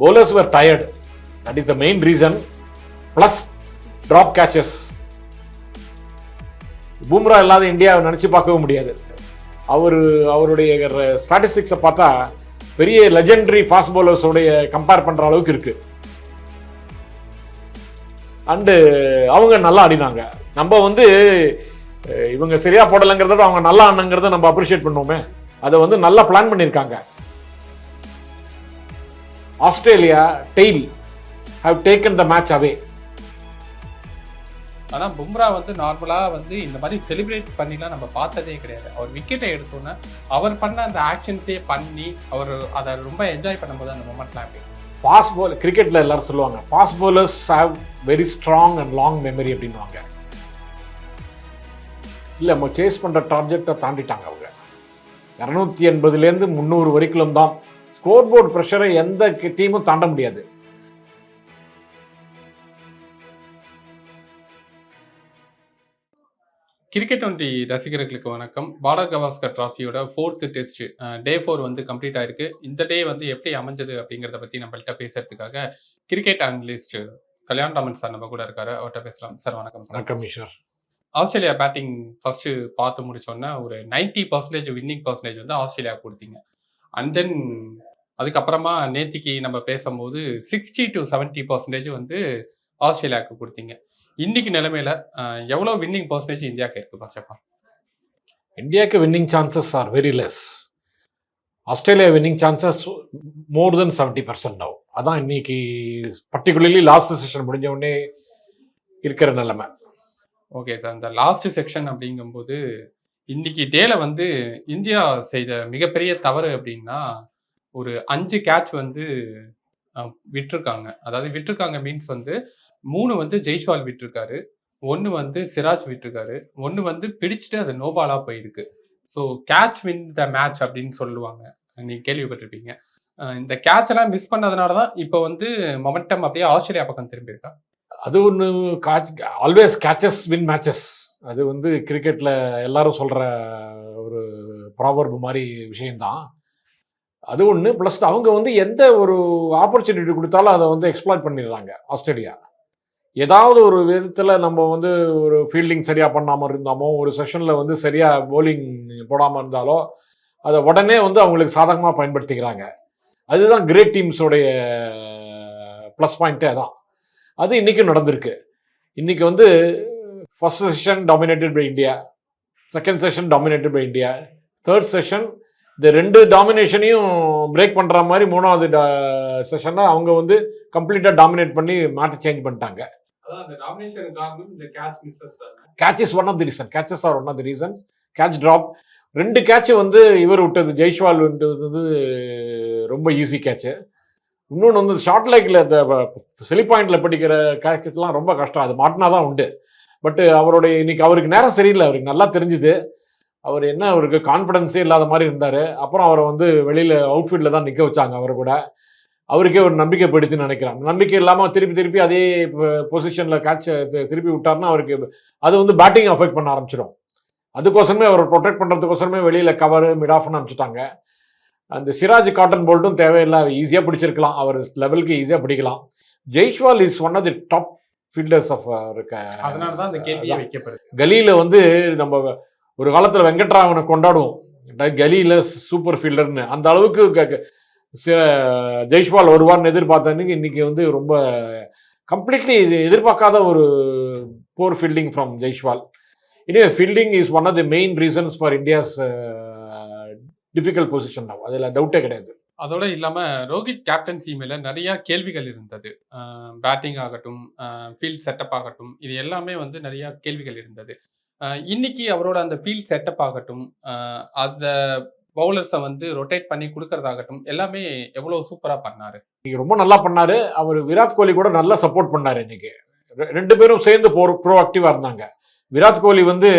bowlers were tired. That is the main reason. Plus drop catches. Bumrah இல்லாத இந்தியாவை நினச்சி பார்க்கவும் முடியாது அவர் அவருடைய ஸ்டாட்டிஸ்டிக்ஸை பார்த்தா பெரிய லெஜெண்டரி ஃபாஸ்ட் பவுலர்ஸோடைய கம்பேர் பண்ணுற அளவுக்கு இருக்குது அண்டு அவங்க நல்லா ஆடினாங்க நம்ம வந்து இவங்க சரியாக போடலைங்கிறத அவங்க நல்லா ஆடினாங்கிறத நம்ம அப்ரிஷியேட் பண்ணுவோமே அதை வந்து நல்லா பிளான் பண்ணியிருக்காங்க Australia tail have taken the match away ஆனா பும்ரா வந்து நார்மலா வந்து இந்த மாதிரி செலிப்ரேட் பண்ணிலாம் நம்ம பார்த்ததே கிடையாது. அவர் விக்கெட்டை எடுத்தோன்னே அவர் பண்ண அந்த ஆக்ஷன்ஸே பண்ணி அவர் அதை ரொம்ப என்ஜாய் பண்ணும்போது அந்த மூமெண்ட்லாம் எப்படி ஃபாஸ்ட் பால் கிரிக்கெட்ல எல்லாரும் சொல்லுவாங்க fast bowlers have very strong and long memory அப்படின்வாங்க இல்லை நம்ம சேஸ் பண்ணுற டார்கெட்டை தாண்டிட்டாங்க அவங்க. இரநூத்தி எண்பதுலேருந்து முந்நூறு வரைக்கும் தான் ஸ்கோர் போர்டு ப்ரெஷரை எந்த டீமும் தாண்ட முடியாது. கிரிக்கெட் டுவெண்ட்டி ரசிகர்களுக்கு வணக்கம். பாரத் கவாஸ்கர் டிராஃபியோட ஃபோர்த்து டெஸ்ட் டே ஃபோர் வந்து கம்ப்ளீட் ஆயிருக்கு. இந்த டே வந்து எப்படி அமைஞ்சது அப்படிங்கிறத பத்தி நம்மள்ட்ட பேசுறதுக்காக cricket analyst Kalyan Raman sir நம்ம கூட இருக்காரு. அவர்கிட்ட பேசலாம். சார் வணக்கம் சார். வணக்கம் ஈஸ்வர். ஆஸ்திரேலியா பேட்டிங் ஃபர்ஸ்ட் பார்த்து முடிச்சோன்னா ஒரு 90% பர்சன்டேஜ் வின்னிங் பர்சன்டேஜ் வந்து ஆஸ்திரேலியா கொடுத்தீங்க. அண்ட் தென் அதுக்கப்புறமா நேத்திக்கு நம்ம பேசும்போது சிக்ஸ்டி டு 70% பர்சன்டேஜ் வந்து ஆஸ்திரேலியாவுக்கு கொடுத்தீங்க. இன்னைக்கு நிலைமையில அஹ், எவ்வளவு வின்னிங் பர்சன்டேஜ் இந்தியாவுக்கு இருக்கு ஃபர்ஸ்ட் ஆஃப் ஆல் இந்தியாவுக்கு winning chances are very less Australia winning chances more than seventy percent ஆகும் அதான் இன்னைக்கு பர்டிகுலர்லி லாஸ்ட் செஷன் முடிஞ்ச உடனே இருக்கிற நிலைமை. ஓகே சார் இந்த லாஸ்ட் செக்ஷன் அப்படிங்கும்போது இன்னைக்கு டேல வந்து இந்தியா செய்த மிகப்பெரிய தவறு அப்படின்னா ஒரு அஞ்சு கேட்ச் வந்து விட்டுருக்காங்க. அதாவது விட்டுருக்காங்க மீன்ஸ் வந்து மூணு வந்து ஜெய்ஷ்வால் விட்டிருக்காரு. ஒன்று வந்து சிராஜ் விட்டுருக்காரு. ஒன்று வந்து பிடிச்சிட்டு அது நோபாலாக போயிருக்கு. So catch win the match அப்படின்னு சொல்லுவாங்க. நீங்கள் கேள்விப்பட்டிருப்பீங்க. இந்த கேட்ச் எல்லாம் மிஸ் பண்ணதுனால தான் இப்போ வந்து மொமெண்டம் அப்படியே ஆஸ்திரேலியா பக்கம் திரும்பியிருக்கா? அது ஒன்று catch always catches win matches அது வந்து கிரிக்கெட்டில் எல்லாரும் சொல்கிற ஒரு ப்ராபர்பு மாதிரி விஷயம்தான். அது ஒன்று ப்ளஸ் அவங்க வந்து எந்த ஒரு ஆப்பர்ச்சுனிட்டி கொடுத்தாலும் அதை வந்து எக்ஸ்ப்ளாய்ட் பண்ணிடுறாங்க ஆஸ்திரேலியா. ஏதாவது ஒரு விதத்தில் நம்ம வந்து ஒரு ஃபீல்டிங் சரியாக பண்ணாமல் இருந்தாமோ ஒரு செஷனில் வந்து சரியாக போலிங் போடாமல் இருந்தாலோ அதை உடனே வந்து அவங்களுக்கு சாதகமாக பயன்படுத்திக்கிறாங்க. அதுதான் கிரேட் டீம்ஸோடைய ப்ளஸ் பாயிண்ட்டே அதான் அது இன்றைக்கும் நடந்திருக்கு. இன்றைக்கி வந்து first session dominated by India second session dominated by India third session இந்த ரெண்டு டாமினேஷனையும் பிரேக் பண்ணுற மாதிரி மூணாவது செஷனை அவங்க வந்து கம்ப்ளீட்டாக டாமினேட் பண்ணி மேட்டை சேஞ்ச் பண்ணிட்டாங்க. Catch is one of the reason catches are one of the reasons catch drop ரெண்டு கேட்ச் வந்து இவர் விட்டது ஜெய்ஷ்வால் விட்டது வந்து ரொம்ப ஈஸி கேட்ச் இன்னொன்று வந்து ஷார்ட் லைக்கில் இந்த செலி பாயிண்டில் படிக்கிற கேட்ச்லாம் ரொம்ப கஷ்டம். அது மாட்டினா தான் உண்டு. பட் அவருடைய இன்னைக்கு அவருக்கு நேரம் சரியில்லை. அவருக்கு நல்லா தெரிஞ்சுது. அவர் என்ன அவருக்கு கான்ஃபிடன்ஸே இல்லாத மாதிரி இருந்தார். அப்புறம் அவரை வந்து வெளியில் அவுட்ஃபீல்டில் தான் நிற்க வச்சாங்க அவர் கூட. அவருக்கே ஒரு நம்பிக்கை படுத்துன்னு நினைக்கிறேன். நம்பிக்கை இல்லாமல் திருப்பி திருப்பி அதே பொசிஷனில் கேட்ச் திருப்பி விட்டார்னா அவருக்கு அது வந்து பேட்டிங் அஃபெக்ட் பண்ண ஆரம்பிச்சிடும் அதுக்கோசரமே அவர் ப்ரொடெக்ட் பண்ணுறதுக்கோசரமே வெளியில் கவர் மிட் ஆஃப்னு அனுப்பிச்சிட்டாங்க. அந்த சிராஜ் காட்டன் போல்ட்டும் தேவையில்லை. ஈஸியாக பிடிச்சிருக்கலாம். அவர் லெவலுக்கு ஈஸியாக பிடிக்கலாம். Jaiswal is one of the top fielders of இருக்க அதனால தான் அந்த கேள்வியே வைக்கப்படுது. கலியில் வந்து நம்ம ஒரு காலத்தில் வெங்கட்ராமனை கொண்டாடுவோம். கலியில் சூப்பர் ஃபீல்டர்னு அந்த அளவுக்கு சில ஜெய்ஷ்வால் வருவார்னு எதிர்பார்த்தனுக்கு இன்றைக்கி வந்து ரொம்ப கம்ப்ளீட்லி எதிர்பார்க்காத ஒரு poor fielding from Jaiswal anyway fielding is one of the main reasons for India's difficult position அதில் டவுட்டே கிடையாது. அதோட இல்லாமல் ரோஹித் கேப்டன்சி மேலே நிறையா கேள்விகள் இருந்தது. பேட்டிங் ஆகட்டும் ஃபீல்ட் செட்டப் ஆகட்டும் இது எல்லாமே வந்து நிறையா கேள்விகள் இருந்தது. இன்னைக்கு அவரோட அந்த ஃபீல்ட் செட்டப் ஆகட்டும் அந்த பவுலர்ஸை வந்து ரொட்டேட் பண்ணி கொடுக்கறதாகட்டும் எல்லாமே எவ்வளவு சூப்பரா பண்ணாரு. இன்னைக்கு ரொம்ப நல்லா பண்ணாரு. அவர் விராட் கோலி கூட நல்லா சப்போர்ட் பண்ணாரு இன்னைக்கு. ரெண்டு பேரும் சேர்ந்து ப்ரோ ப்ரோ ஆக்டிவாக இருந்தாங்க. விராட் கோலி வந்து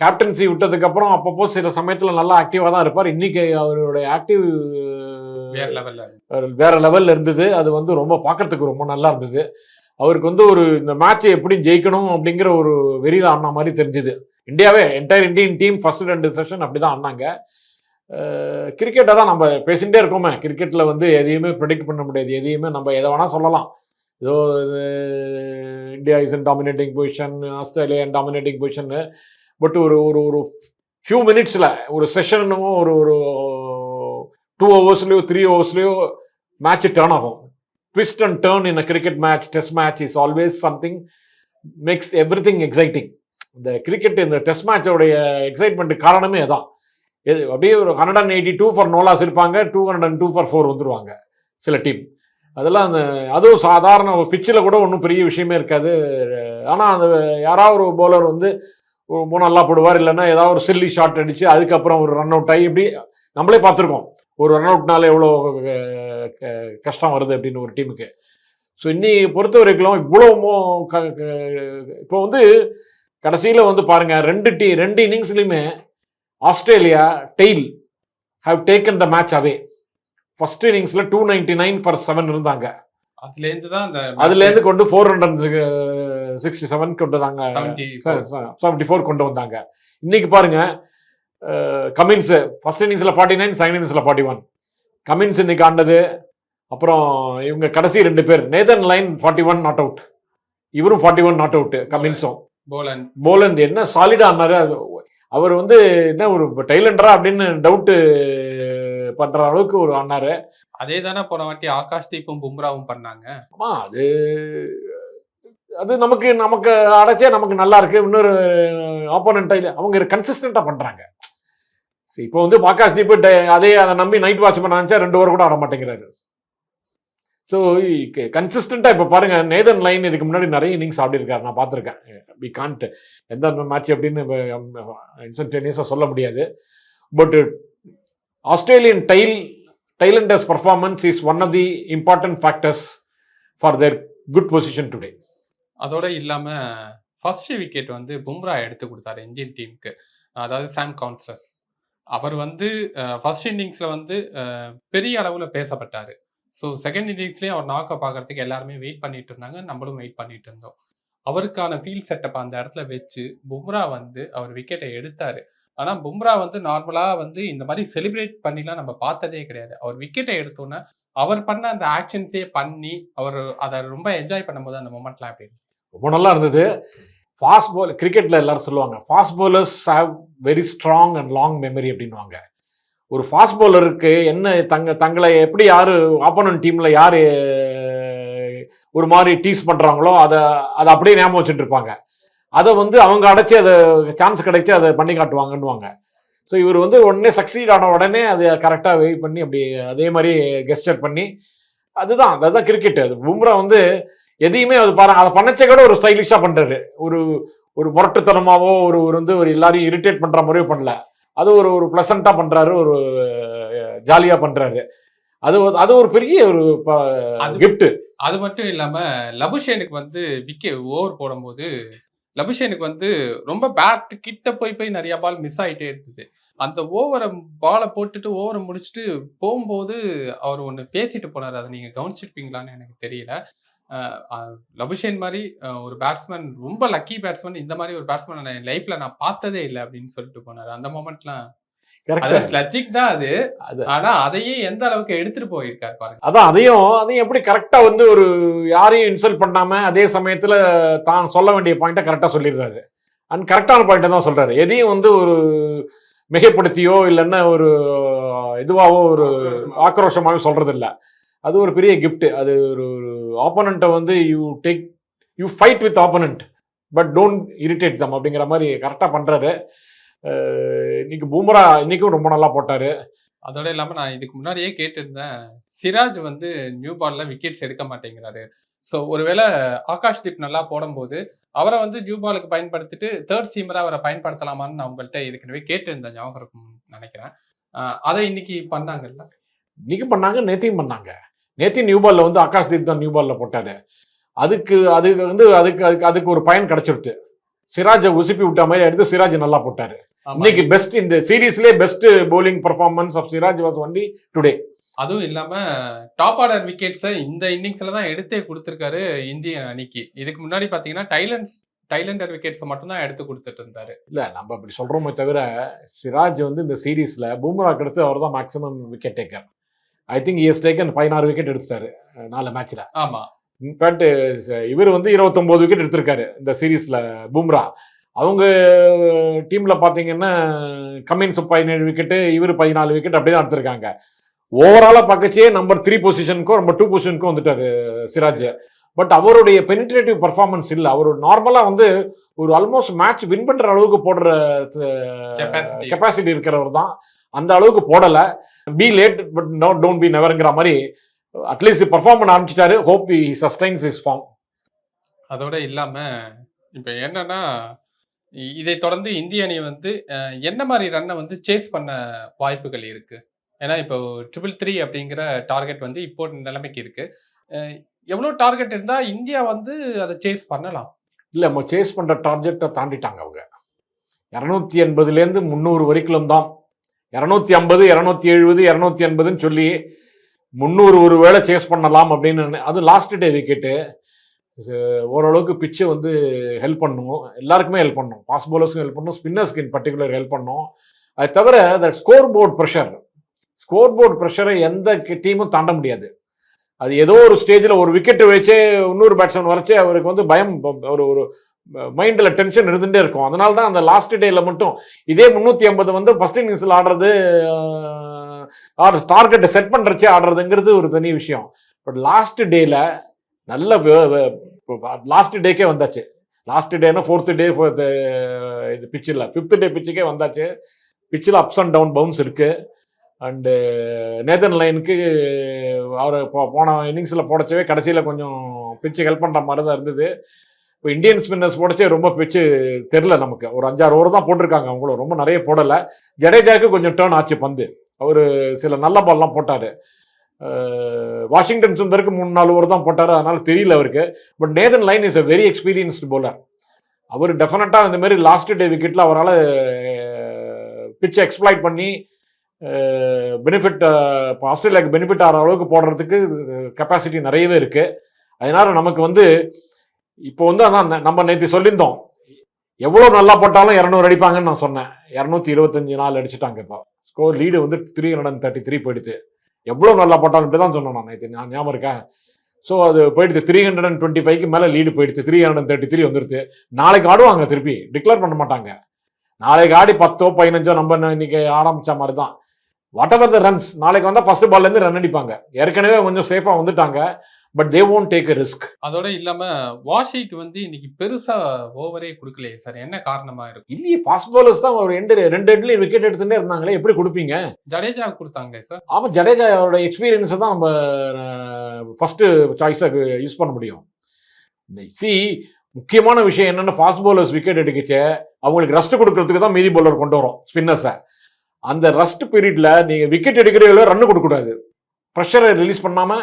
கேப்டன்சி விட்டதுக்கு அப்புறம் அப்பப்போ சில சமயத்தில் நல்லா ஆக்டிவாக தான் இருப்பார். இன்னைக்கு அவருடைய ஆக்டிவ் வேற லெவல்ல வேற லெவல்ல இருந்தது. அது வந்து ரொம்ப பார்க்கறதுக்கு ரொம்ப நல்லா இருந்தது. அவருக்கு வந்து ஒரு இந்த மேட்சை எப்படி ஜெயிக்கணும் அப்படிங்கிற ஒரு வெறியில் ஆடின மாதிரி தெரிஞ்சுது. இந்தியாவே என்டையர் இந்தியன் டீம் ஃபர்ஸ்ட் ரெண்டு செஷன் அப்படி தான் ஆடினாங்க கிரிக்கெட்டை தான் நம்ம பேசிகிட்டே இருக்கோமே. கிரிக்கெட்டில் வந்து எதையுமே ப்ரெடிக்ட் பண்ண முடியாது. எதையுமே நம்ம எதை வேணால் சொல்லலாம். ஏதோ India is in dominating position Australia dominating position but ஒரு ஒரு ஒரு ஃபியூ மினிட்ஸில் ஒரு செஷனும் ஒரு ஒரு டூ ஹவர்ஸ்லேயோ த்ரீ ஹவர்ஸ்லேயோ மேட்ச் டேர்ன் ஆகும். Twist and turn in a cricket match test match is always something makes everything exciting இந்த கிரிக்கெட் இந்த டெஸ்ட் மேட்சோடைய எக்ஸைட்மெண்ட் காரணமே அதான். இது அப்படியே ஒரு hundred and eighty two for no loss இருப்பாங்க two hundred and two for four வந்துருவாங்க சில டீம் அதெல்லாம் அந்த அதுவும் சாதாரண பிச்சில் கூட ஒன்றும் பெரிய விஷயமே இருக்காது. ஆனால் அந்த யாராவது ஒரு பவுலர் வந்து ஒரு மூணு நல்லா போடுவார் இல்லைன்னா ஏதாவது ஒரு சில்லி ஷாட் அடித்து அதுக்கப்புறம் ஒரு ரன் அவுட் ஆகி இப்படி நம்மளே பார்த்துருக்கோம். ஒரு ரன் அவுட்னால எவ்வளோ கஷ்டம் வருது அப்படின்னு ஒரு டீமுக்கு. ஸோ இன்னி பொறுத்த வரைக்கும் இவ்வளோ க- இப்போ வந்து கடைசியில் வந்து பாருங்க ரெண்டு டீ ரெண்டு இன்னிங்ஸ்லையுமே Australia tail have taken the match away first இன்னிங்ஸில் two ninety nine for seven இருந்தாங்க. அதுல இருந்து தான் அந்த அதுலேருந்து கொண்டு ஃபோர் ஹண்ட்ரட் சிக்ஸ்டி செவன் கொண்டு வந்தாங்க. 74. செவன்டி ஃபோர் கொண்டு வந்தாங்க. இன்னைக்கு பாருங்க கமின்ஸ் ஃபர்ஸ்ட் இன்னிங்ஸில் ஃபார்ட்டி நைன் செகண்ட் இன்னிங்ஸில் ஃபார்ட்டி ஒன் கமின்ஸ் இன்னைக்கு ஆண்டது. அப்புறம் இவங்க கடைசி ரெண்டு பேர். Nathan Lyon forty one not out இவரும் ஃபார்ட்டி ஒன் நாட் அவுட் கமின்ஸும் போலன் போலந்து என்ன சாலிடா ஆனாரு அவர் வந்து என்ன ஒரு டைலண்டரா அப்படின்னு டவுட்டு பண்ற அளவுக்கு ஒரு ஆனாரு அதே தானே போன வாட்டி ஆகாஷ் தீப்பும் பும்ராவும் பண்ணாங்க. ஆமா அது அது நமக்கு நமக்கு அடைச்சே நமக்கு நல்லா இருக்கு. இன்னொரு ஆப்போனண்ட் அவங்க கன்சிஸ்டண்டா பண்றாங்க. சரி, இப்போ வந்து ஆகாஷ் தீப் டே- அதே அதை நம்பி நைட் வாட்ச் பண்ண ரெண்டு ஓவர் கூட ஆட மாட்டேங்கிறாரு ஸோ கன்சிஸ்டண்ட்டாக இப்போ பாருங்க நேதன் லைன் இதுக்கு முன்னாடி நிறைய இன்னிங்ஸ் ஆடிருக்காரு நான் பார்த்துருக்கேன். வி கான்ட் எந்த மேட்ச் அப்படின்னு இன்ஸ்டன்டேனியஸாக சொல்ல முடியாது. But Australian tail tailenders performance is one of the important factors for their good position today அதோட இல்லாமல் ஃபர்ஸ்ட் விக்கெட் வந்து பும்ரா எடுத்து கொடுத்தாரு இந்தியன் டீமுக்கு அதாவது சாம் கான்சஸ் அவர் வந்து ஃபர்ஸ்ட் இன்னிங்ஸ்ல வந்து பெரிய அளவுல பேசப்பட்டாரு. ஸோ செகண்ட் இன்னிங்ஸ்லேயும் அவர் நாக்கை பார்க்கறதுக்கு எல்லாருமே வெயிட் பண்ணிட்டு இருந்தாங்க. நம்மளும் வெயிட் பண்ணிட்டு இருந்தோம். அவருக்கான ஃபீல்ட் செட்டப் அந்த இடத்துல வச்சு பும்ரா வந்து அவர் விக்கெட்டை எடுத்தாரு. ஆனால் பும்ரா வந்து நார்மலாக வந்து இந்த மாதிரி செலிப்ரேட் பண்ணிலாம் நம்ம பார்த்ததே கிடையாது. அவர் விக்கெட்டை எடுத்தோன்னே அவர் பண்ண அந்த ஆக்ஷன்ஸே பண்ணி அவர் அதை ரொம்ப என்ஜாய் பண்ணும்போது அந்த மொமெண்ட்லாம் எப்படி ரொம்ப நல்லா இருந்தது. ஃபாஸ்ட் பால் கிரிக்கெட்டில் எல்லாரும் சொல்லுவாங்க. Fast bowlers have very strong and long memory அப்படின்வாங்க ஒரு ஃபாஸ்ட் bowlerக்கு என்ன தங்க தங்களை எப்படி யார் ஆப்போனன்ட் டீமில் யார் ஒரு மாதிரி டீஸ் பண்ணுறாங்களோ அதை அதை அப்படியே ஞாபகம் வச்சுட்டு இருப்பாங்க. அதை வந்து அவங்க அடைச்சி அதை சான்ஸ் கிடைச்சி அதை பண்ணி காட்டுவாங்கன்னுவாங்க. ஸோ இவர் வந்து உடனே சக்சீட் ஆன உடனே அதை கரெக்டாக வெயிட் பண்ணி அப்படி அதே மாதிரி கெஸ்டர் பண்ணி அதுதான் அதுதான் கிரிக்கெட் அது பும்ரா வந்து எதையுமே அது பாருங்க அதை பண்ணச்சே கூட ஒரு ஸ்டைலிஷா பண்றாரு ஒரு ஒரு முரட்டுத்தனமாவோ ஒரு ஒரு வந்து ஒரு எல்லாரையும் இரிட்டேட் பண்ற மாதிரியோ பண்ணல. அது ஒரு ஒரு பிளசண்டா பண்றாரு ஒரு ஜாலியா பண்றாரு. அது அது ஒரு பெரிய ஒரு கிஃப்ட் அது மட்டும் இல்லாம லபுஷேனுக்கு வந்து விக்கெட் ஓவர் போடும்போது லபுஷேனுக்கு வந்து ரொம்ப பேட் கிட்ட போய் போய் நிறைய பால் மிஸ் ஆயிட்டே இருந்தது. அந்த ஓவரை பாலை போட்டுட்டு ஓவரை முடிச்சுட்டு போகும்போது அவர் ஒன்று பேசிட்டு போனார். அதை நீங்க கவனிச்சிருப்பீங்களான்னு எனக்கு தெரியல. லபுஷேன் மாதிரி ஒரு பேட்ஸ்மேன் ரொம்ப லக்கி பேட்ஸ்மேன் இந்த மாதிரி ஒரு பேட்ஸ்மேன் நான் லைஃப்ல நான் பார்த்ததே இல்லை அப்படின்னு சொல்லிட்டு போனார். அந்த மொமெண்ட்லாம். ஸ்லட்ஜிக் தான் அது. ஆனா அதையே எந்த அளவுக்கு எடுத்துட்டு போயிருக்காரு பாருங்க. அதான் அதையும் அதையும் எப்படி கரெக்டா வந்து ஒரு யாரையும் இன்சல்ட் பண்ணாம அதே சமயத்துல தான் சொல்ல வேண்டிய பாயிண்ட்டை கரெக்டா சொல்லிடுறாரு. அண்ட் கரெக்டான பாயிண்ட்டை தான் சொல்றாரு. எதையும் வந்து ஒரு மிகைப்படுத்தியோ இல்லைன்னா ஒரு இதுவாவோ ஒரு ஆக்ரோஷமாகவே சொல்றது இல்ல அது ஒரு பெரிய gift. அது ஒரு ஆப்போனண்ட்டை வந்து you take you fight with opponent but don't irritate them அப்படிங்கிற மாதிரி கரெக்டாக பண்றாரு. அஹ் இன்னைக்கு பூமரா இன்னைக்கும் ரொம்ப நல்லா போட்டாரு. அதோட இல்லாம நான் இதுக்கு முன்னாடியே கேட்டிருந்தேன் சிராஜ் வந்து நியூ பால்ல விக்கெட்ஸ் எடுக்க மாட்டேங்கிறாரு. ஸோ ஒருவேளை ஆகாஷ் தீப் நல்லா போடும்போது அவரை வந்து நியூ பாலுக்கு பயன்படுத்திட்டு தேர்ட் சீமரா அவரை பயன்படுத்தலாமான்னு நான் உங்கள்கிட்ட ஏற்கனவே கேட்டிருந்தேன் ஞாபகம் இருக்கும்னு நினைக்கிறேன். அதை இன்னைக்கு பண்ணாங்கல்ல? இன்னைக்கு பண்ணாங்க நேத்தையும் பண்ணாங்க. நேத்தையும் நியூ பால்ல வந்து ஆகாஷ் தீப் தான் நியூ பால்ல போட்டாரு. அதுக்கு அதுக்கு வந்து அதுக்கு அதுக்கு அதுக்கு ஒரு பயன் கிடைச்சிருது சிராஜை உசுப்பி விட்ட மாதிரி எடுத்து சிராஜ் நல்லா போட்டாரு. இன்னைக்கு பெஸ்ட் இந்த சீரீஸ்லேயே best bowling performance of Siraj was only today அதுவும் இல்லாம டாப் ஆர்டர் விக்கெட்ஸை இந்த இன்னிங்ஸ்ல தான் எடுத்தே கொடுத்துருக்காரு இந்திய அணிக்கு. இதுக்கு முன்னாடி பாத்தீங்கன்னா டைலண்ட்ஸ் டைலண்டர் விக்கெட்ஸ் மட்டும் தான் எடுத்து கொடுத்துட்டு இருந்தாரு இல்ல நம்ம அப்படி சொல்றோமே தவிர சிராஜ் வந்து இந்த சீரீஸ்ல பூம்ராக்கு அடுத்து அவர் தான் maximum wicket taker I think he's taken பதினாறு விக்கெட் எடுத்துட்டாரு நாலு மேட்ச்ல ஆமா. இன்ஃபேக்ட் இவர் வந்து இருபத்தொம்போது விக்கெட் எடுத்திருக்காரு இந்த சீரீஸ்ல பூம்ரா. அவங்க டீம்ல பாத்தீங்கன்னா கமின்ஸ் பதினேழு விக்கெட்டு இவர் பதினாலு விக்கெட் அப்படி தான் எடுத்திருக்காங்க ஓவராலா பார்க்கச்சே நம்பர் த்ரீ பொசிஷனுக்கும் நம்பர் டூ பொசிஷனுக்கும் வந்துட்டாரு சிராஜ். பட் அவருடைய பெனிட்ரேட்டிவ் பர்ஃபார்மன்ஸ் இல்லை. அவர் நார்மலா வந்து ஒரு ஆல்மோஸ்ட் மேட்ச் வின் பண்ற அளவுக்கு போடுற. கெப்பாசிட்டி இருக்கிறவர் தான். அந்த அளவுக்கு போடல. Be late but no don't be நெவர்ங்கிற மாதிரி அட்லீஸ்ட் பர்ஃபார்ம் பண்ண ஆரம்பிச்சிட்டாரு hope we sustains his form அதோட இல்லாம இப்ப என்னன்னா இதை தொடர்ந்து இந்திய அணி வந்து என்ன மாதிரி ரன்னை வந்து சேஸ் பண்ண வாய்ப்புகள் இருக்கு? ஏன்னா இப்போ ட்ரிபிள் த்ரீ அப்படிங்கிற டார்கெட் வந்து இப்போ நிலைமைக்கு இருக்கு. அஹ், எவ்வளவு டார்கெட் இருந்தா இந்தியா வந்து அதை சேஸ் பண்ணலாம்? இல்லை நம்ம சேஸ் பண்ணுற டார்கெட்டை தாண்டிட்டாங்க அவங்க. இரநூத்தி எண்பதுலேருந்து முந்நூறு வரைக்கும் தான் இரநூத்தி ஐம்பது இரநூத்தி எழுபது இரநூத்தி எண்பதுன்னு சொல்லி முந்நூறு ஒரு வேளை சேஸ் பண்ணலாம் அப்படின்னு அது லாஸ்ட் டே விக்கெட்டு ஓரளவுக்கு பிச்சை வந்து ஹெல்ப் பண்ணும். எல்லாருக்குமே ஹெல்ப் பண்ணும். ஃபாஸ்ட் பவுலர்ஸ்க்கும் ஹெல்ப் பண்ணும். ஸ்பின்னர்ஸ்க்கு இன் பர்டிகுலர் ஹெல்ப் பண்ணும். அது தவிர அந்த scoreboard pressure scoreboard ப்ரெஷரை எந்த டீமும் தாண்ட முடியாது. அது ஏதோ ஒரு ஸ்டேஜில் ஒரு விக்கெட் வச்சே இன்னொரு பேட்ஸ்மேன் வரைச்சே அவருக்கு வந்து பயம் ஒரு ஒரு மைண்டில் டென்ஷன் இருந்துகிட்டே இருக்கும். அதனால தான் அந்த லாஸ்ட் டேயில் மட்டும் இதே முந்நூற்றி ஐம்பது வந்து ஃபர்ஸ்ட் இன்னிங்ஸில் ஆடுறது ஆடு டார்கெட்டை செட் பண்ணுறச்சே ஆடுறதுங்கிறது ஒரு தனி விஷயம். பட் லாஸ்ட் டேயில் நல்ல லாஸ்ட் டேக்கே வந்தாச்சு. லாஸ்ட் டேனா ஃபோர்த்து டே இது பிச்சில் ஃபிஃப்த் டே பிச்சுக்கே வந்தாச்சு. பிச்சில் அப்ஸ் அண்ட் டவுன் பவுன்ஸ் இருக்குது அண்டு நேதன் லைனுக்கு அவர் போன இன்னிங்ஸில் போடச்சவே கடைசியில் கொஞ்சம் பிச்சு ஹெல்ப் பண்ணுற மாதிரி தான் இருந்தது. இப்போ இந்தியன் ஸ்பின்னர்ஸ் போடச்சே ரொம்ப பிச்சு தெரில நமக்கு. ஒரு அஞ்சாறு ஓவர் தான் போட்டிருக்காங்க அவங்களும். ரொம்ப நிறைய போடலை. ஜடேஜாவுக்கு கொஞ்சம் டேர்ன் ஆச்சு பந்து. அவர் சில நல்ல பால்லாம் போட்டார். வாஷிங்டன் சுந்தருக்கு மூணு நாலு ஓவர் தான் போட்டார். அதனால தெரியல அவருக்கு. But Nathan Lyon is a very experienced bowler அவர் டெஃபினட்டாக இந்த மாதிரி லாஸ்ட் டே விக்கெட்டில் அவரால் பிச்சை எக்ஸ்ப்ளாய்ட் பண்ணி பெனிஃபிட் இப்போ ஆஸ்திரேலியாவுக்கு பெனிஃபிட் ஆகிற அளவுக்கு போடுறதுக்கு கெப்பாசிட்டி நிறையவே இருக்குது அதனால் நமக்கு வந்து இப்போ வந்து அதான் நம்ம நேற்று சொல்லியிருந்தோம். எவ்வளோ நல்லா போட்டாலும் இரநூறு அடிப்பாங்கன்னு நான் சொன்னேன். இரநூத்தி இருபத்தஞ்சு நாள் அடிச்சுட்டாங்க இப்போ. ஸ்கோர் லீடு வந்து three hundred and thirty three போயிடுது எவ்வளோ நல்லா போட்டாலும் இப்படி தான் சொன்னேன் நான் நேற்று நான் ஞாபகம் இருக்கேன் ஸோ அது போயிடுது த்ரீ ஹண்ட்ரட் அண்ட் டுவெண்ட்டி ஃபைவ்க்கு மேலே லீடு போயிடுது த்ரீ ஹண்ட்ரட் தேர்ட்டி த்ரீ வந்துருச்சு. நாளைக்கு ஆடுவாங்க திருப்பி. டிக்ளேர் பண்ண மாட்டாங்க. நாளைக்கு ஆடி பத்தோ பதினஞ்சோ நம்ம இன்னைக்கு ஆரம்பித்த மாதிரி தான். வாட் எவர் த ரன்ஸ் நாளைக்கு வந்தால் ஃபர்ஸ்ட் பால்லேருந்து ரன் அடிப்பாங்க. ஏற்கனவே கொஞ்சம் சேஃபாக வந்துட்டாங்க. But they won't take a risk அதோட இல்லாம வாஷிக்கு வந்து இன்னைக்கு பெருசா ஓவரே கொடுக்கலையே சார் என்ன காரணமா இருக்கும்? இல்லையே ஃபாஸ்ட் பவுலர்ஸ் தான் ஒரு ரெண்டு ரெண்டு எட்லையும் விக்கெட் எடுத்துட்டே இருந்தாங்களே எப்படி கொடுப்பீங்க? ஜடேஜா கொடுத்தாங்களே சார் ஆமா ஜடேஜாவோட எக்ஸ்பீரியன்ஸை தான் நம்ம ஃபர்ஸ்ட் சாய்ஸாக யூஸ் பண்ண முடியும். சி முக்கியமான விஷயம் என்னென்ன ஃபாஸ்ட் பவுலர்ஸ் விக்கெட் எடுக்கச்சே அவங்களுக்கு ரெஸ்ட் கொடுக்கறதுக்கு தான் மீதி பவுலர் கொண்டு வரோம் ஸ்பின்னர்ஸை அந்த ரெஸ்ட் பீரியட்ல நீங்க விக்கெட் எடுக்கிறீங்களோ ரன் கொடுக்கக்கூடாது. ப்ரெஷரை ரிலீஸ் பண்ணாம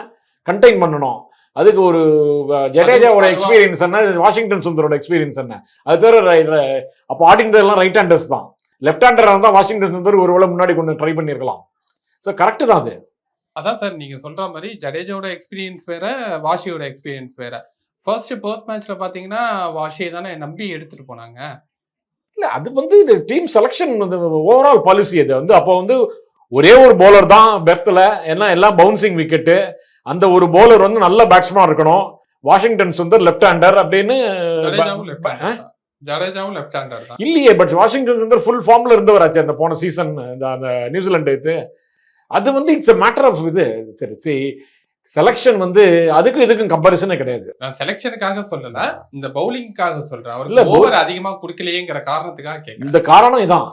கண்டெயின் பண்ணணும். அதுக்கு ஒரு ஜடேஜாவோட எக்ஸ்பீரியன்ஸ் என்ன? வாஷிங்டன் சுந்தரோட எக்ஸ்பீரியன்ஸ் என்ன? அது தவிர அப்போ ஆடினதெல்லாம் ரைட் ஹேண்டர்ஸ் தான். லெஃப்ட் ஹேண்டராக இருந்தால் வாஷிங்டன் சுந்தர் ஒரு வேளை முன்னாடி கொண்டு ட்ரை பண்ணியிருக்கலாம். ஸோ கரெக்டு தான் அது. அதான் சார் நீங்க சொல்ற மாதிரி ஜடேஜாவோட எக்ஸ்பீரியன்ஸ் வேற வாஷியோட எக்ஸ்பீரியன்ஸ் வேற. ஃபர்ஸ்ட் பர்த் மேட்ச்ல பாத்தீங்கன்னா வாஷியை தானே நம்பி எடுத்துட்டு போனாங்க. இல்ல அது வந்து டீம் செலெக்ஷன் ஓவரால் பாலிசி அது. வந்து அப்போ வந்து ஒரே ஒரு bowler தான் பெர்த்தில் ஏன்னா எல்லாம் பவுன்சிங் விக்கெட்டு அந்த ஒரு bowler வந்து நல்ல பேட்ஸ்மேன் இருக்கணும். வாஷிங்டன் சுந்தர் லெஃப்ட் ஹேண்டர் அப்படின்னு ஜடேஜாவும் லெஃப்ட் ஹேண்டர் இல்லையே பட் வாஷிங்டன் சுந்தர் ஃபுல் ஃபார்ம்ல இருந்தவராச்சு அந்த போன சீசன் அந்த நியூசிலாந்து இது. அது வந்து இட்ஸ் a மேட்டர் ஆஃப் இது. சரி சரி. செலெக்ஷன் வந்து அதுக்கும் இதுக்கும் கம்பாரிசனே கிடையாது. நான் செலெக்ஷனுக்காக சொல்லல. இந்த பவுலிங்காக சொல்றேன். இல்ல, அவருக்கு ஓவர் அதிகமா குடுக்கலையேங்கிற காரணத்துக்காக இந்த காரணம் இதான்.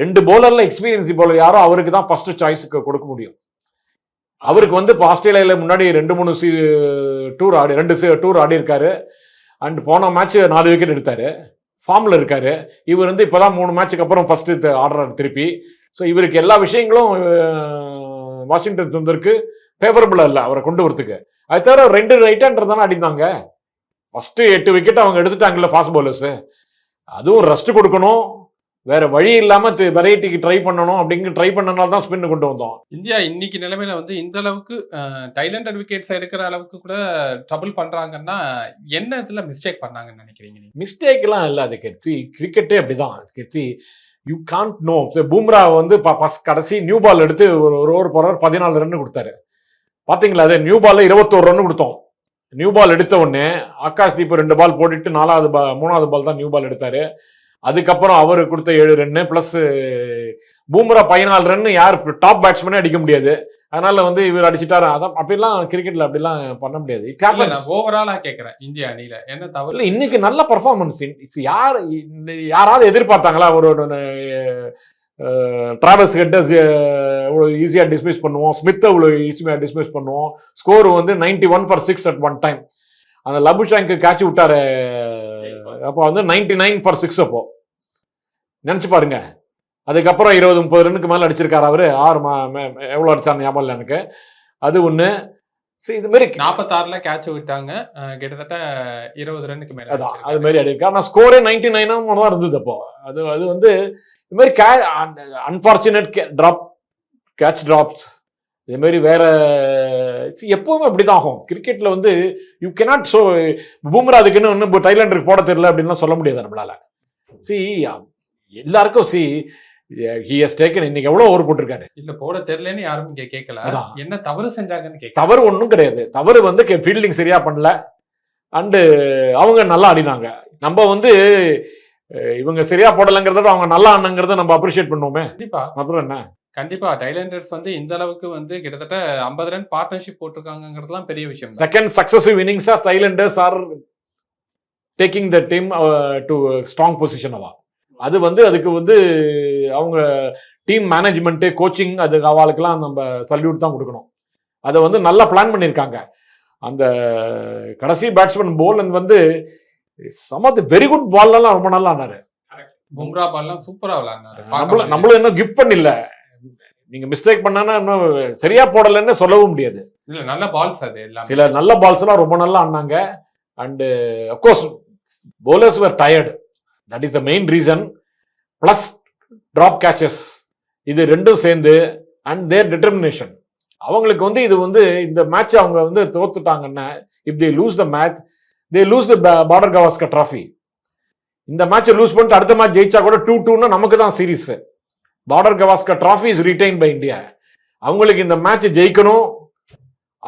ரெண்டு bowlerல எக்ஸ்பீரியன்ஸ் bowler யாரோ அவருக்கு தான் ஃபர்ஸ்ட் சாய்ஸுக்கு கொடுக்க முடியும். அவருக்கு வந்து இப்போ ஆஸ்திரேலியாவில் முன்னாடி ரெண்டு மூணு சி டூர் ஆடி ரெண்டு டூர் ஆடி இருக்காரு அண்ட் போன மேட்ச் நாலு விக்கெட் எடுத்தார். ஃபார்மில் இருக்காரு. இவர் வந்து இப்போ தான் மூணு மேட்ச்சுக்கு அப்புறம் ஃபஸ்ட்டு ஆடுறாரு திருப்பி. ஸோ இவருக்கு எல்லா விஷயங்களும் வாஷிங்டன் சுந்தருக்கு ஃபேவரபுளாக இல்லை அவரை கொண்டு வரத்துக்கு. அது தவிர ரெண்டு ரைட் ஹேண்டர் தானே அடிந்தாங்க ஃபஸ்ட்டு எட்டு விக்கெட் அவங்க எடுத்துட்டாங்கல்ல ஃபாஸ்ட் பவுலர்ஸு அதுவும் ரெஸ்ட் கொடுக்கணும். வேற வழி இல்லாம வெரைட்டிக்கு ட்ரை பண்ணணும் அப்படிங்கிற ட்ரை பண்ணனால தான் ஸ்பின் கொண்டு வந்தோம். இந்தியா இன்னைக்கு நிலைமையில வந்து இந்த அளவுக்கு டைலண்டட் விக்கெட்ஸ் எடுக்கிற அளவுக்கு கூட ட்ரபிள் பண்றாங்கன்னா என்ன இதுல மிஸ்டேக் பண்ணாங்கன்னு நினைக்கிறீங்க மிஸ்டேக்லாம் இல்லை அது கெத்தி. கிரிக்கெட்டே அப்படிதான். கெத்தி. யூ கான்ட் நோ பூம்ரா வந்து பஸ் கடைசி நியூ பால் எடுத்து ஒரு ஒரு ஓவர் போறாரு. பதினாலு ரன் கொடுத்தாரு. பாத்தீங்களா? அது நியூ பால்ல இருபத்தோரு ரன் கொடுத்தோம். நியூ பால் எடுத்த உடனே ஆகாஷ் தீப் ரெண்டு பால் போட்டுட்டு நாலாவது பா மூணாவது பால் தான் நியூ பால் எடுத்தாரு. அதுக்கப்புறம் அவர் கொடுத்த ஏழு ரன்னு பிளஸ் பூம்ரா பதினாலு ரன் யார் டாப் பேட்ஸ்மேனே அடிக்க முடியாது. அதனால வந்து இவர் அடிச்சிட்டாரு? அதான் அப்படிலாம் கிரிக்கெட்ல அப்படிலாம் பண்ண முடியாது. நான் ஓவராலா கேக்குறேன். இந்திய அணியில. என்ன தவறு? இல்ல இன்னைக்கு நல்ல பர்ஃபார்மன்ஸ் யார் யாராவது எதிர்பார்த்தாங்களா? ஒரு டிராவல்ஸ் ஹெட்ட இவ்வளோ ஈஸியாக டிஸ்மிஸ் பண்ணுவோம். ஸ்மித்தை இவ்வளோ ஈஸியாக டிஸ்மிஸ் பண்ணுவோம். ஸ்கோர் வந்து ninety one for six at one time அந்த லபுஷாங்க்கு கேட்ச் விட்டாரு அப்போ வந்து நைன்டி நைன் ஃபார் சிக்ஸ் அப்போ. நினச்சி பாருங்க. அதுக்கப்புறம் இருபது முப்பது ரன்னுக்கு மேலே அடிச்சிருக்காரு அவரு. ஆறு மா எவ்வளோ அடிச்சார் ஞாபகம் இல்லை எனக்கு. அது ஒன்று சரி இது மாதிரி நாற்பத்தாறுல கேட்ச் விட்டாங்க. கிட்டத்தட்ட இருபது ரன்னுக்கு மேல அதான் அது. மாதிரி அடிக்கா ஆனால் ஸ்கோரே நைன்டி நைனாக தான் இருந்தது அப்போ. அது அது வந்து இது மாதிரி கே அன்பார்ச்சுனேட் ட்ராப் கேட்ச் ட்ராப்ஸ் இது மாதிரி வேற எப்பவுமே அப்படிதான் ஆகும். கிரிக்கெட்ல வந்து யூ கெனாட் ஸோ பூம்ரா அதுக்குன்னு இப்போ டைலாண்டருக்கு போட தெரியல அப்படின்லாம் சொல்ல முடியாது நம்மளால. சி எல்லாருக்கும் சி ஹி ஹஸ் டேக்கன் இன்னைக்கு எவ்வளோ ஓவர் போட்டிருக்காரு? இல்ல போட தெரியலன்னு யாரும் இங்க கேட்கல. என்ன தவறு செஞ்சாங்கன்னு கேட்கல தவறு ஒன்றும் கிடையாது. தவறு வந்து ஃபீல்டிங் சரியா பண்ணல. அண்டு அவங்க நல்லா ஆடினாங்க. நம்ம வந்து இவங்க சரியா போடலைங்கிறத விட அவங்க நல்லா ஆனங்கிறத நம்ம அப்ரிஷியேட் பண்ணுவோமே. கண்டிப்பா. அப்புறம் என்ன? கண்டிப்பா டைலண்டர்ஸ் வந்து இந்த அளவுக்கு வந்து கிட்டத்தட்ட 50 ரன் பார்ட்னர்ஷிப் போட்டிருக்காங்கிறதுலாம் பெரிய விஷயம் second successive இன்னிங்ஸா tailenders are taking the team to strong position அவா அது வந்து அதுக்கு வந்து அவங்க டீம் மேனேஜ்மெண்ட்டு கோச்சிங் அது அவளுக்கெல்லாம் நம்ம சல்யூட் தான் கொடுக்கணும். அதை வந்து நல்லா பிளான் பண்ணியிருக்காங்க. அந்த கடைசி பேட்ஸ்மேன் போலன் வந்து சமத்து வெரி குட் பால்லாம் ரொம்ப நல்லா ஆனாரு பும்ரா பால்லாம் சூப்பரா விளையாடினாரு. நம்மளும் பார்க்கலாம். நம்மளும் இன்னும் கிஃப்ட் பண்ணல. நீங்க மிஸ்டேக் பண்ணானா இன்னும் சரியா போடலைன்னு சொல்லவும் முடியாது. இல்ல நல்ல பால்ஸ் அது எல்லாமே. சில நல்ல பால்ஸ் எல்லாம் ரொம்ப நல்லா ஆடினாங்க. And of course bowlers were tired. That is the main reason plus drop catches இது ரெண்டும் சேர்ந்து அண்ட் தேர் டிட்டர்மினேஷன் அவங்களுக்கு வந்து இது வந்து இந்த மேட்ச் அவங்க வந்து தோத்துட்டாங்கன்னா if they lose the match they lose the Border Gavaskar trophy இந்த மேட்சை லூஸ் பண்ணிட்டு அடுத்த மேட்ச் ஜெயிச்சா கூட டூ டூன்னா நமக்கு தான் series Border Gavaskar trophy is retain by India அவங்களுக்கு இந்த மேட்ச் ஜெயிக்கணும்.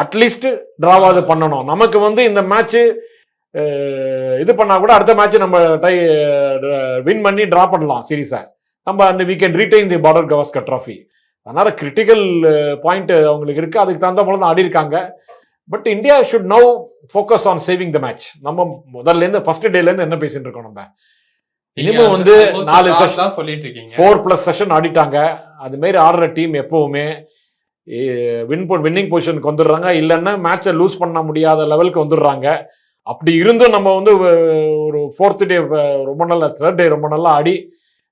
அட்லீஸ்ட் டிராவாவது பண்ணணும். நமக்கு வந்து இந்த மேட்ச் இது பண்ணா கூட அடுத்த மேட்ச் நம்ம டை வின் பண்ணி டிரா பண்ணலாம் சீரீஸை நம்ம அந்த we can retain the Border Gavaskar trophy அதனால கிரிட்டிக்கல் பாயிண்ட் அவங்களுக்கு இருக்கு. அதுக்கு தகுந்த போல தான் ஆடி இருக்காங்க. But India should now focus on saving the match நம்ம முதல்ல இருந்து ஃபர்ஸ்ட் டேல இருந்து என்ன பேசிட்டு இருக்கோம் நம்ம? இனிமே வந்து நாலு தான் சொல்லிட்டு இருக்கீங்க ஃபோர் ப்ளஸ் செஷன் ஆடிட்டாங்க. அது மாரி ஆடுற டீம் எப்பவுமே வின் வின்னிங் பொசிஷனுக்கு வந்துடுறாங்க. இல்லைன்னா மேட்சை லூஸ் பண்ண முடியாத லெவலுக்கு வந்துடுறாங்க. அப்படி இருந்தும் நம்ம வந்து ஒரு ஃபோர்த் டே ரொம்ப நல்லா தேர்ட் டே ரொம்ப நல்லா ஆடி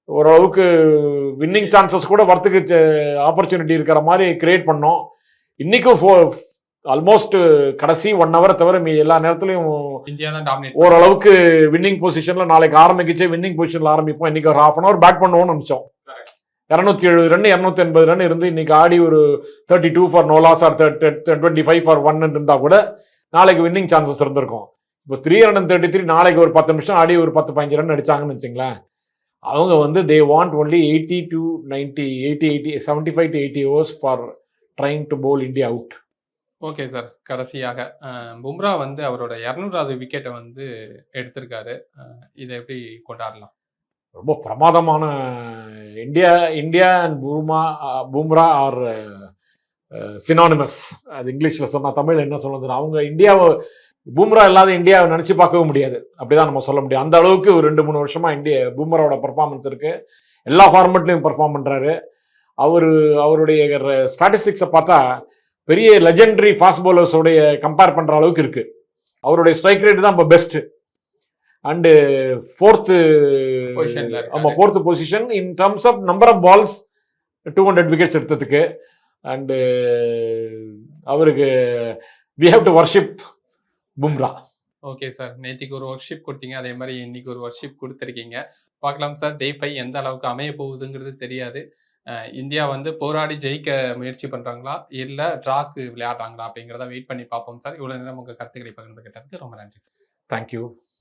ஓரளவுக்கு வின்னிங் சான்சஸ் கூட வரத்துக்கு ஆப்பர்ச்சுனிட்டி இருக்கிற மாதிரி கிரியேட் பண்ணோம். இன்னைக்கும் ஃபோ ஆல்மோஸ்ட் கடைசி ஒன் ஹவர் தவிர மீ எல்லா நேரத்துலையும் இந்தியா தான் டாமினேட் ஓரளவுக்கு வின்னிங் பொசிஷன்ல நாளைக்கு ஆரம்பிக்கிச்சு வின்னிங் பொசிஷன்ல ஆரம்பிப்போம். இன்னைக்கு ஒரு ஹாஃப் அன் அவர் பேட் பண்ணுவோம்னு நினைச்சோம். இரநூத்தி எழுபது ரன் இரநூத்தி எண்பது ரன் இருந்து இன்னைக்கு ஆடி ஒரு thirty two for no loss or twenty five for one இருந்தா கூட நாளைக்கு வின்னிங் சான்சஸ் இருந்திருக்கும். இப்போ த்ரீ ஹண்ட்ரட் தேர்ட்டி த்ரீ நாளைக்கு ஒரு பத்து நிமிஷம் ஆடி ஒரு பத்து பதினஞ்சு ரன் அடிச்சாங்கன்னு வச்சுங்களேன். அவங்க வந்து they want only eighty to ninety eighty eighty seventy five to eighty overs for trying to bowl India out okay sir. கடைசியாக அஹ், பும்ரா வந்து அவரோட இரநூறாவது விக்கெட்டை வந்து எடுத்திருக்காரு. அஹ், இதை எப்படி கொண்டாடலாம்? ரொம்ப பிரமாதமான India India and Puma Bumrah are synonymous அது இங்கிலீஷில் சொன்னால் தமிழ் என்ன சொல்லுது அவங்க இந்தியாவை பூம்ரா இல்லாத இந்தியாவை நினச்சி பார்க்கவும் முடியாது. அப்படிதான் நம்ம சொல்ல முடியும். அந்த அளவுக்கு ஒரு ரெண்டு மூணு வருஷமா இந்திய பூம்ராவோட பர்ஃபார்மன்ஸ் இருக்கு. எல்லா ஃபார்மெட்லையும் பர்ஃபார்ம் பண்ணுறாரு அவர் அவருடைய ஸ்டாட்டிஸ்டிக்ஸை பார்த்தா பெரிய லெஜெண்டரி ஃபாஸ்ட் பவுலர்ஸோடைய கம்பேர் பண்ணுற அளவுக்கு இருக்கு. அவருடைய ஸ்ட்ரைக் ரேட் தான் இப்போ பெஸ்ட் அண்டு ஃபோர்த்து Positionல இருக்காரு. ஆமா fourth position in terms of number of balls two hundred wickets எடுத்ததுக்கு. அண்டு அவருக்கு we have to worship Bumrah okay sir நேத்திக்கு ஒரு ஒர்க்ஷிப் கொடுத்தீங்க. அதே மாதிரி இன்னைக்கு ஒரு ஒர்க்ஷிப் கொடுத்துருக்கீங்க. பார்க்கலாம் சார் டே ஃபைவ் எந்த அளவுக்கு அமைய போகுதுங்கிறது தெரியாது. இந்தியா வந்து போராடி ஜெயிக்க முயற்சி பண்றாங்களா? இல்ல ட்ராக்கு விளையாடுறாங்களா அப்படிங்கிறத வெயிட் பண்ணி பார்ப்போம் சார். இவ்வளவு நேரம் உங்க கருத்துக்களை பகிர்ந்துகிட்டதுக்கு ரொம்ப நன்றி தேங்க்யூ